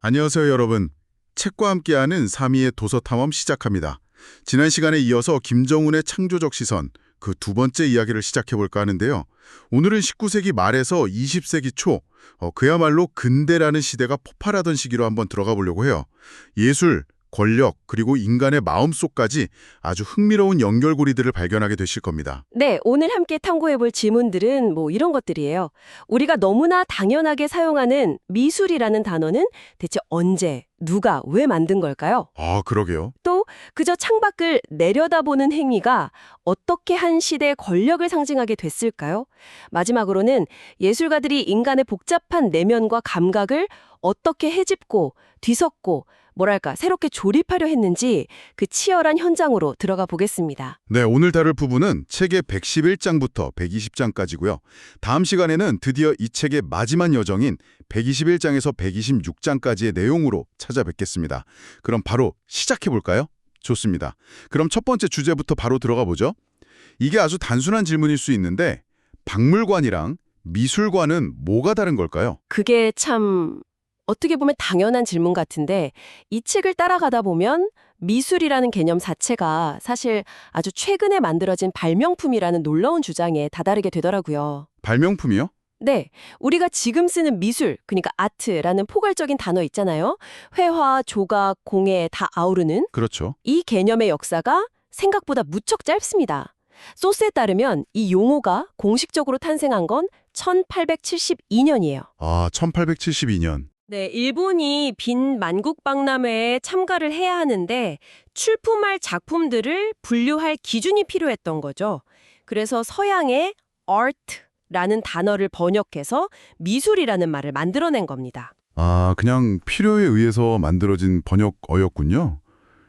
안녕하세요, 여러분. 책과 함께하는 3위의 도서 탐험 시작합니다. 지난 시간에 이어서 김정훈의 창조적 시선, 그 두 번째 이야기를 시작해볼까 하는데요. 오늘은 19세기 말에서 20세기 초, 어, 그야말로 근대라는 시대가 폭발하던 시기로 한번 들어가 보려고 해요. 예술, 권력, 그리고 인간의 마음속까지 아주 흥미로운 연결고리들을 발견하게 되실 겁니다. 네, 오늘 함께 탐구해볼 질문들은 뭐 이런 것들이에요. 우리가 너무나 당연하게 사용하는 미술이라는 단어는 대체 언제, 누가, 왜 만든 걸까요? 아, 그러게요. 또 그저 창밖을 내려다보는 행위가 어떻게 한 시대의 권력을 상징하게 됐을까요? 마지막으로는 예술가들이 인간의 복잡한 내면과 감각을 어떻게 헤집고 뒤섞고 뭐랄까 새롭게 조립하려 했는지 그 치열한 현장으로 들어가 보겠습니다. 네, 오늘 다룰 부분은 책의 111장부터 120장까지고요. 다음 시간에는 드디어 이 책의 마지막 여정인 121장에서 126장까지의 내용으로 찾아뵙겠습니다. 그럼 바로 시작해 볼까요? 좋습니다. 그럼 첫 번째 주제부터 바로 들어가 보죠. 이게 아주 단순한 질문일 수 있는데 박물관이랑 미술관은 뭐가 다른 걸까요? 그게 참 어떻게 보면 당연한 질문 같은데 이 책을 따라가다 보면 미술이라는 개념 자체가 사실 아주 최근에 만들어진 발명품이라는 놀라운 주장에 다다르게 되더라고요. 발명품이요? 네, 우리가 지금 쓰는 미술, 그러니까 아트라는 포괄적인 단어 있잖아요. 회화, 조각, 공예 다 아우르는 그렇죠. 이 개념의 역사가 생각보다 무척 짧습니다. 소스에 따르면 이 용어가 공식적으로 탄생한 건 1872년이에요. 아, 1872년. 네, 일본이 빈 만국박람회에 참가를 해야 하는데 출품할 작품들을 분류할 기준이 필요했던 거죠. 그래서 서양의 art라는 단어를 번역해서 미술이라는 말을 만들어낸 겁니다. 아, 그냥 필요에 의해서 만들어진 번역어였군요.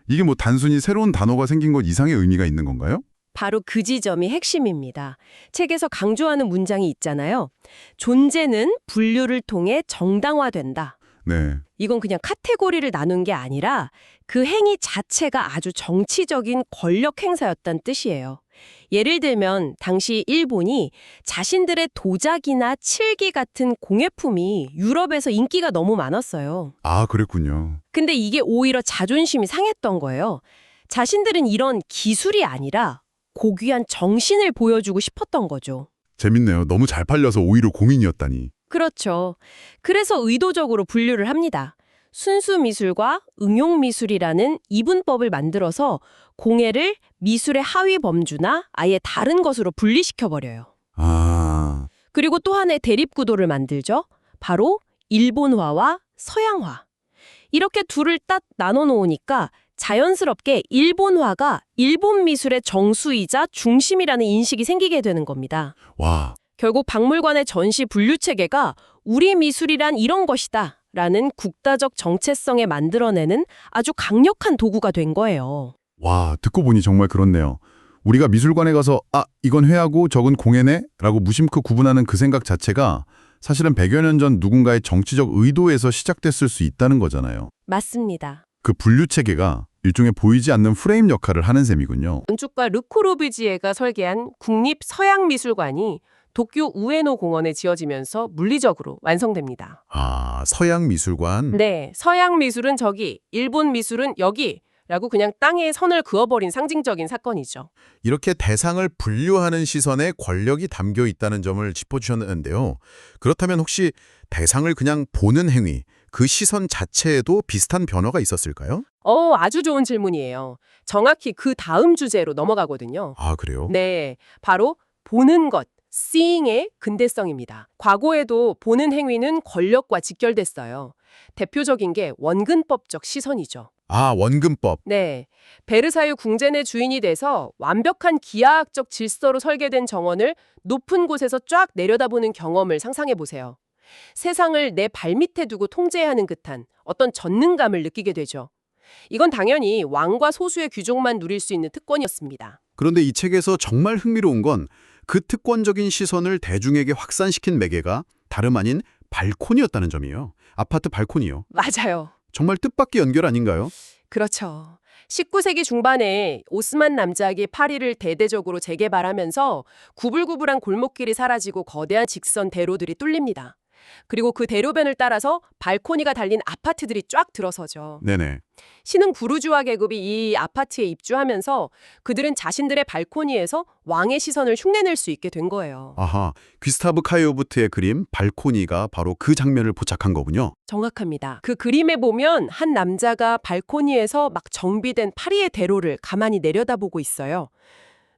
이게 뭐 단순히 새로운 단어가 생긴 것 이상의 의미가 있는 건가요? 바로 그 지점이 핵심입니다. 책에서 강조하는 문장이 있잖아요. 존재는 분류를 통해 정당화된다. 네. 이건 그냥 카테고리를 나눈 게 아니라 그 행위 자체가 아주 정치적인 권력 행사였다는 뜻이에요. 예를 들면 당시 일본이 자신들의 도자기나 칠기 같은 공예품이 유럽에서 인기가 너무 많았어요. 아, 그랬군요. 근데 이게 오히려 자존심이 상했던 거예요. 자신들은 이런 기술이 아니라 고귀한 정신을 보여주고 싶었던 거죠. 재밌네요. 너무 잘 팔려서 오히려 공인이었다니. 그렇죠. 그래서 의도적으로 분류를 합니다. 순수 미술과 응용 미술이라는 이분법을 만들어서 공예를 미술의 하위 범주나 아예 다른 것으로 분리시켜 버려요. 아, 그리고 또 하나의 대립 구도를 만들죠. 바로 일본화와 서양화. 이렇게 둘을 딱 나눠 놓으니까 자연스럽게 일본화가 일본 미술의 정수이자 중심이라는 인식이 생기게 되는 겁니다. 와, 결국 박물관의 전시 분류 체계가 우리 미술이란 이런 것이다 라는 국가적 정체성에 만들어내는 아주 강력한 도구가 된 거예요. 와, 듣고 보니 정말 그렇네요. 우리가 미술관에 가서 아, 이건 회하고 저건 공예네? 라고 무심코 구분하는 그 생각 자체가 사실은 100여 년 전 누군가의 정치적 의도에서 시작됐을 수 있다는 거잖아요. 맞습니다. 그 분류 체계가 일종의 보이지 않는 프레임 역할을 하는 셈이군요. 건축가 르코로비지에가 설계한 국립서양미술관이 도쿄 우에노 공원에 지어지면서 물리적으로 완성됩니다. 아, 서양 미술관. 네, 서양 미술은 저기, 일본 미술은 여기 라고 그냥 땅에 선을 그어버린 상징적인 사건이죠. 이렇게 대상을 분류하는 시선에 권력이 담겨 있다는 점을 짚어주셨는데요. 그렇다면 혹시 대상을 그냥 보는 행위, 그 시선 자체에도 비슷한 변화가 있었을까요? 어, 아주 좋은 질문이에요. 정확히 그 다음 주제로 넘어가거든요. 아, 그래요? 네, 바로 보는 것, seeing의 근대성입니다. 과거에도 보는 행위는 권력과 직결됐어요. 대표적인 게 원근법적 시선이죠. 아, 원근법. 네, 베르사유 궁전의 주인이 돼서 완벽한 기하학적 질서로 설계된 정원을 높은 곳에서 쫙 내려다보는 경험을 상상해 보세요. 세상을 내 발밑에 두고 통제하는 듯한 어떤 전능감을 느끼게 되죠. 이건 당연히 왕과 소수의 귀족만 누릴 수 있는 특권이었습니다. 그런데 이 책에서 정말 흥미로운 건 그 특권적인 시선을 대중에게 확산시킨 매개가 다름 아닌 발코니였다는 점이에요. 아파트 발코니요. 맞아요. 정말 뜻밖의 연결 아닌가요? 그렇죠. 19세기 중반에 오스만 남작이 파리를 대대적으로 재개발하면서 구불구불한 골목길이 사라지고 거대한 직선 대로들이 뚫립니다. 그리고 그 대로변을 따라서 발코니가 달린 아파트들이 쫙 들어서죠. 네네. 신흥 부르주아 계급이 이 아파트에 입주하면서 그들은 자신들의 발코니에서 왕의 시선을 흉내낼 수 있게 된 거예요. 아하, 귀스타브 카이오부트의 그림 발코니가 바로 그 장면을 포착한 거군요. 정확합니다. 그 그림에 보면 한 남자가 발코니에서 막 정비된 파리의 대로를 가만히 내려다보고 있어요.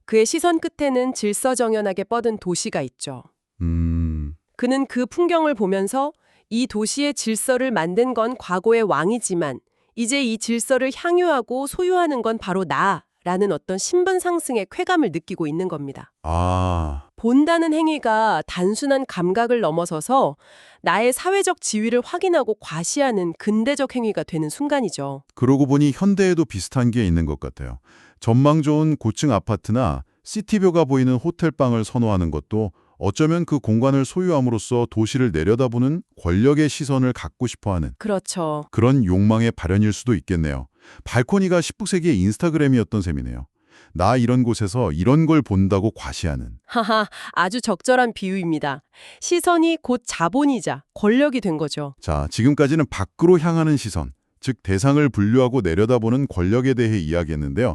그의 시선 끝에는 질서정연하게 뻗은 도시가 있죠. 음, 그는 그 풍경을 보면서 이 도시의 질서를 만든 건 과거의 왕이지만 이제 이 질서를 향유하고 소유하는 건 바로 나라는 어떤 신분 상승의 쾌감을 느끼고 있는 겁니다. 아, 본다는 행위가 단순한 감각을 넘어서서 나의 사회적 지위를 확인하고 과시하는 근대적 행위가 되는 순간이죠. 그러고 보니 현대에도 비슷한 게 있는 것 같아요. 전망 좋은 고층 아파트나 시티뷰가 보이는 호텔방을 선호하는 것도 어쩌면 그 공간을 소유함으로써 도시를 내려다보는 권력의 시선을 갖고 싶어하는 그렇죠. 그런 욕망의 발현일 수도 있겠네요. 발코니가 19세기의 인스타그램이었던 셈이네요. 나 이런 곳에서 이런 걸 본다고 과시하는. 하하, 아주 적절한 비유입니다. 시선이 곧 자본이자 권력이 된 거죠. 자, 지금까지는 밖으로 향하는 시선, 즉 대상을 분류하고 내려다보는 권력에 대해 이야기했는데요.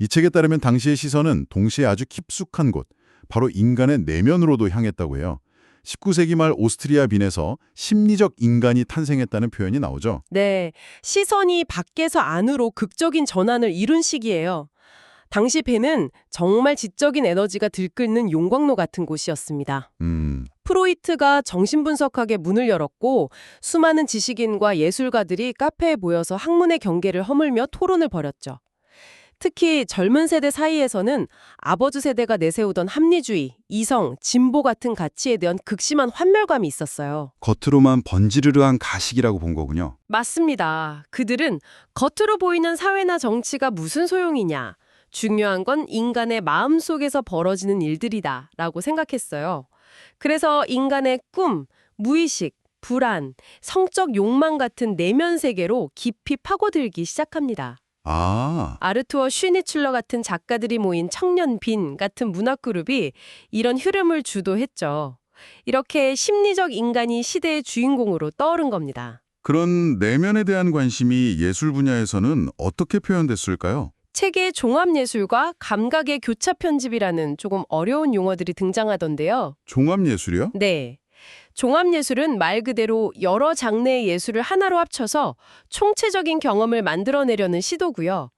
이 책에 따르면 당시의 시선은 동시에 아주 깊숙한 곳, 바로 인간의 내면으로도 향했다고 해요. 19세기 말 오스트리아 빈에서 심리적 인간이 탄생했다는 표현이 나오죠. 네, 시선이 밖에서 안으로 극적인 전환을 이룬 시기예요. 당시 배는 정말 지적인 에너지가 들끓는 용광로 같은 곳이었습니다. 음, 프로이트가 정신분석학의 문을 열었고 수많은 지식인과 예술가들이 카페에 모여서 학문의 경계를 허물며 토론을 벌였죠. 특히 젊은 세대 사이에서는 아버지 세대가 내세우던 합리주의, 이성, 진보 같은 가치에 대한 극심한 환멸감이 있었어요. 겉으로만 번지르르한 가식이라고 본 거군요. 맞습니다. 그들은 겉으로 보이는 사회나 정치가 무슨 소용이냐. 중요한 건 인간의 마음 속에서 벌어지는 일들이다. 라고 생각했어요. 그래서 인간의 꿈, 무의식, 불안, 성적 욕망 같은 내면 세계로 깊이 파고들기 시작합니다. 아, 아르투어 슈니출러 같은 작가들이 모인 청년 빈 같은 문학 그룹이 이런 흐름을 주도했죠. 이렇게 심리적 인간이 시대의 주인공으로 떠오른 겁니다. 그런 내면에 대한 관심이 예술 분야에서는 어떻게 표현됐을까요? 책의 종합예술과 감각의 교차 편집이라는 조금 어려운 용어들이 등장하던데요. 종합예술이요? 네. 종합예술은 말 그대로 여러 장르의 예술을 하나로 합쳐서 총체적인 경험을 만들어내려는 시도고요.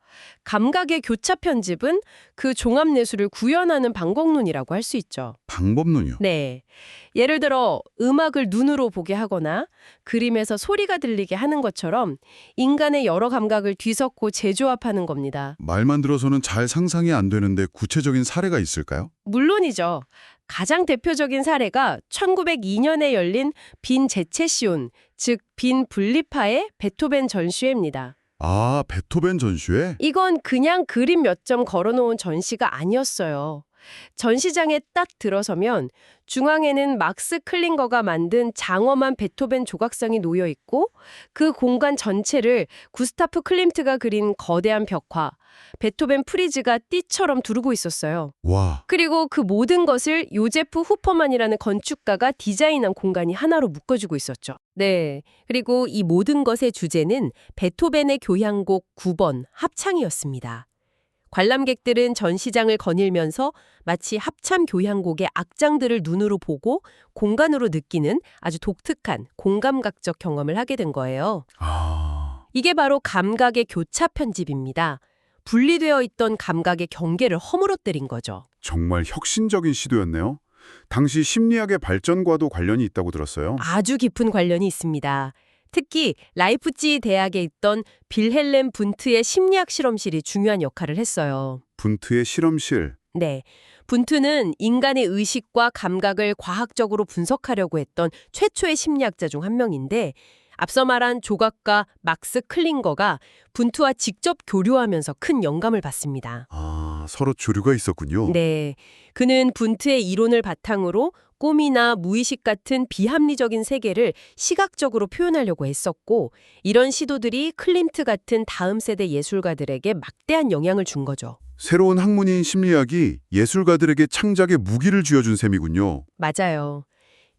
감각의 교차 편집은 그 종합예술을 구현하는 방법론이라고 할 수 있죠. 방법론이요. 네. 예를 들어 음악을 눈으로 보게 하거나 그림에서 소리가 들리게 하는 것처럼 인간의 여러 감각을 뒤섞고 재조합하는 겁니다. 말만 들어서는 잘 상상이 안 되는데 구체적인 사례가 있을까요? 물론이죠. 가장 대표적인 사례가 1902년에 열린 빈 제체시온, 즉 빈 분리파의 베토벤 전시회입니다. 아, 베토벤 전시회? 이건 그냥 그림 몇 점 걸어놓은 전시가 아니었어요. 전시장에 딱 들어서면 중앙에는 막스 클링거가 만든 장엄한 베토벤 조각상이 놓여 있고 그 공간 전체를 구스타프 클림트가 그린 거대한 벽화, 베토벤 프리즈가 띠처럼 두르고 있었어요. 와, 그리고 그 모든 것을 요제프 후퍼만이라는 건축가가 디자인한 공간이 하나로 묶어주고 있었죠. 네. 그리고 이 모든 것의 주제는 베토벤의 교향곡 9번 합창이었습니다. 관람객들은 전시장을 거닐면서 마치 합참 교향곡의 악장들을 눈으로 보고 공간으로 느끼는 아주 독특한 공감각적 경험을 하게 된 거예요. 아, 이게 바로 감각의 교차 편집입니다. 분리되어 있던 감각의 경계를 허물어뜨린 거죠. 정말 혁신적인 시도였네요. 당시 심리학의 발전과도 관련이 있다고 들었어요. 아주 깊은 관련이 있습니다. 특히 라이프찌히 대학에 있던 빌헬렘 분트의 심리학 실험실이 중요한 역할을 했어요. 분트의 실험실. 네. 분트는 인간의 의식과 감각을 과학적으로 분석하려고 했던 최초의 심리학자 중 한 명인데 앞서 말한 조각가 막스 클링거가 분트와 직접 교류하면서 큰 영감을 받습니다. 아, 서로 조류가 있었군요. 네. 그는 분트의 이론을 바탕으로 꿈이나 무의식 같은 비합리적인 세계를 시각적으로 표현하려고 했었고 이런 시도들이 클림트 같은 다음 세대 예술가들에게 막대한 영향을 준 거죠. 새로운 학문인 심리학이 예술가들에게 창작의 무기를 쥐어준 셈이군요. 맞아요.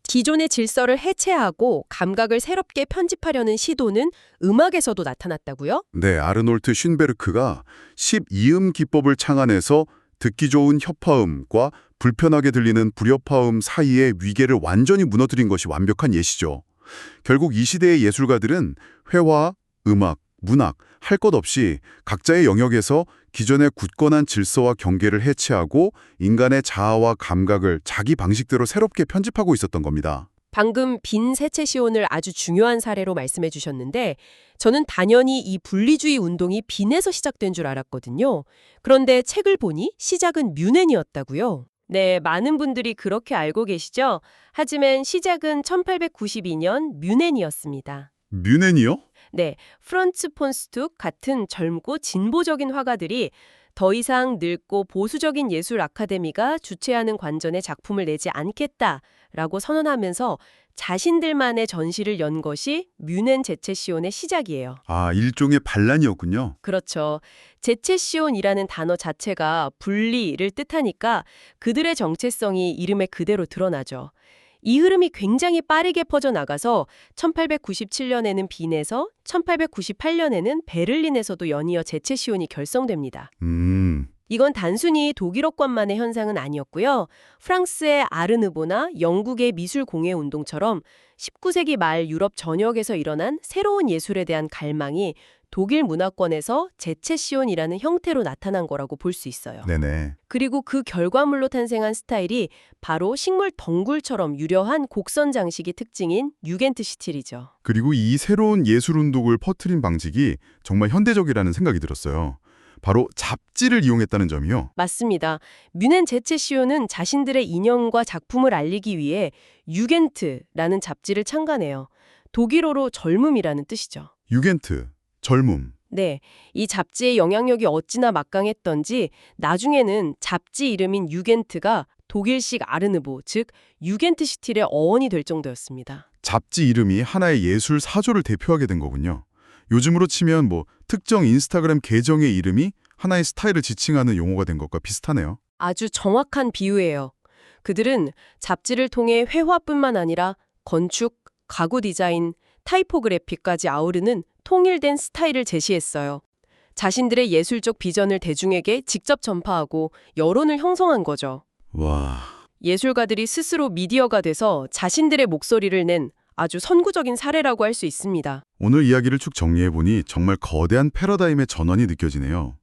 기존의 질서를 해체하고 감각을 새롭게 편집하려는 시도는 음악에서도 나타났다고요? 네, 아르놀트 쉰베르크가 12음 기법을 창안해서 듣기 좋은 협화음과 불편하게 들리는 불협화음 사이의 위계를 완전히 무너뜨린 것이 완벽한 예시죠. 결국 이 시대의 예술가들은 회화, 음악, 문학 할 것 없이 각자의 영역에서 기존의 굳건한 질서와 경계를 해체하고 인간의 자아와 감각을 자기 방식대로 새롭게 편집하고 있었던 겁니다. 방금 빈 세체 시온을 아주 중요한 사례로 말씀해 주셨는데 저는 당연히 이 분리주의 운동이 빈에서 시작된 줄 알았거든요. 그런데 책을 보니 시작은 뮌헨이었다고요. 네, 많은 분들이 그렇게 알고 계시죠? 하지만 시작은 1892년 뮌헨이었습니다. 뮌헨이요? 네, 프런츠 폰스툭 같은 젊고 진보적인 화가들이 더 이상 늙고 보수적인 예술 아카데미가 주최하는 관전에 작품을 내지 않겠다라고 선언하면서 자신들만의 전시를 연 것이 뮌헨 제체시온의 시작이에요. 아, 일종의 반란이었군요. 그렇죠. 제체시온이라는 단어 자체가 분리를 뜻하니까 그들의 정체성이 이름에 그대로 드러나죠. 이 흐름이 굉장히 빠르게 퍼져나가서 1897년에는 빈에서 1898년에는 베를린에서도 연이어 제체시온이 결성됩니다. 음, 이건 단순히 독일어권만의 현상은 아니었고요. 프랑스의 아르느보나 영국의 미술 공예 운동처럼 19세기 말 유럽 전역에서 일어난 새로운 예술에 대한 갈망이 독일 문화권에서 제체시온이라는 형태로 나타난 거라고 볼 수 있어요. 네네. 그리고 그 결과물로 탄생한 스타일이 바로 식물 덩굴처럼 유려한 곡선 장식이 특징인 유겐트 시틸이죠. 그리고 이 새로운 예술 운동을 퍼뜨린 방식이 정말 현대적이라는 생각이 들었어요. 바로 잡지를 이용했다는 점이요. 맞습니다. 뮌헨 제체시온은 자신들의 인형과 작품을 알리기 위해 유겐트라는 잡지를 창간해요. 독일어로 젊음이라는 뜻이죠. 유겐트, 젊음. 네, 이 잡지의 영향력이 어찌나 막강했던지 나중에는 잡지 이름인 유겐트가 독일식 아르느보, 즉 유겐트 시틸의 어원이 될 정도였습니다. 잡지 이름이 하나의 예술 사조를 대표하게 된 거군요. 요즘으로 치면 뭐 특정 인스타그램 계정의 이름이 하나의 스타일을 지칭하는 용어가 된 것과 비슷하네요. 아주 정확한 비유예요. 그들은 잡지를 통해 회화뿐만 아니라 건축, 가구 디자인, 타이포그래피까지 아우르는 통일된 스타일을 제시했어요. 자신들의 예술적 비전을 대중에게 직접 전파하고 여론을 형성한 거죠. 와, 예술가들이 스스로 미디어가 돼서 자신들의 목소리를 낸 아주 선구적인 사례라고 할 수 있습니다. 오늘 이야기를 쭉 정리해보니 정말 거대한 패러다임의 전환이 느껴지네요.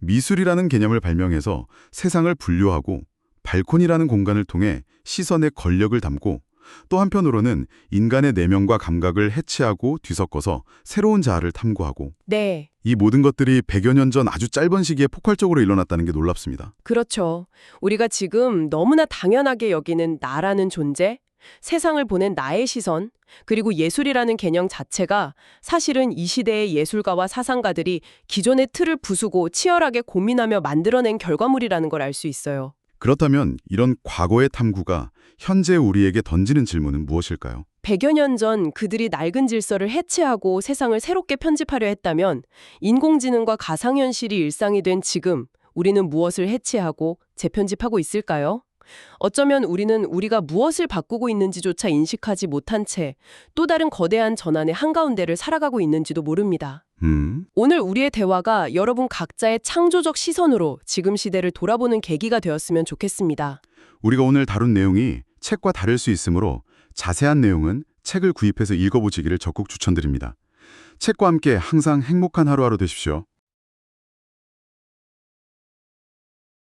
미술이라는 개념을 발명해서 세상을 분류하고 발콘이라는 공간을 통해 시선의 권력을 담고 또 한편으로는 인간의 내면과 감각을 해체하고 뒤섞어서 새로운 자아를 탐구하고 네, 이 모든 것들이 100여 년 전 아주 짧은 시기에 폭발적으로 일어났다는 게 놀랍습니다. 그렇죠. 우리가 지금 너무나 당연하게 여기는 나라는 존재, 세상을 보는 나의 시선, 그리고 예술이라는 개념 자체가 사실은 이 시대의 예술가와 사상가들이 기존의 틀을 부수고 치열하게 고민하며 만들어낸 결과물이라는 걸 알 수 있어요. 그렇다면 이런 과거의 탐구가 현재 우리에게 던지는 질문은 무엇일까요? 100여 년 전 그들이 낡은 질서를 해체하고 세상을 새롭게 편집하려 했다면 인공지능과 가상현실이 일상이 된 지금 우리는 무엇을 해체하고 재편집하고 있을까요? 어쩌면 우리는 우리가 무엇을 바꾸고 있는지조차 인식하지 못한 채 또 다른 거대한 전환의 한가운데를 살아가고 있는지도 모릅니다. 음, 오늘 우리의 대화가 여러분 각자의 창조적 시선으로 지금 시대를 돌아보는 계기가 되었으면 좋겠습니다. 우리가 오늘 다룬 내용이 책과 다를 수 있으므로 자세한 내용은 책을 구입해서 읽어보시기를 적극 추천드립니다. 책과 함께 항상 행복한 하루하루 되십시오.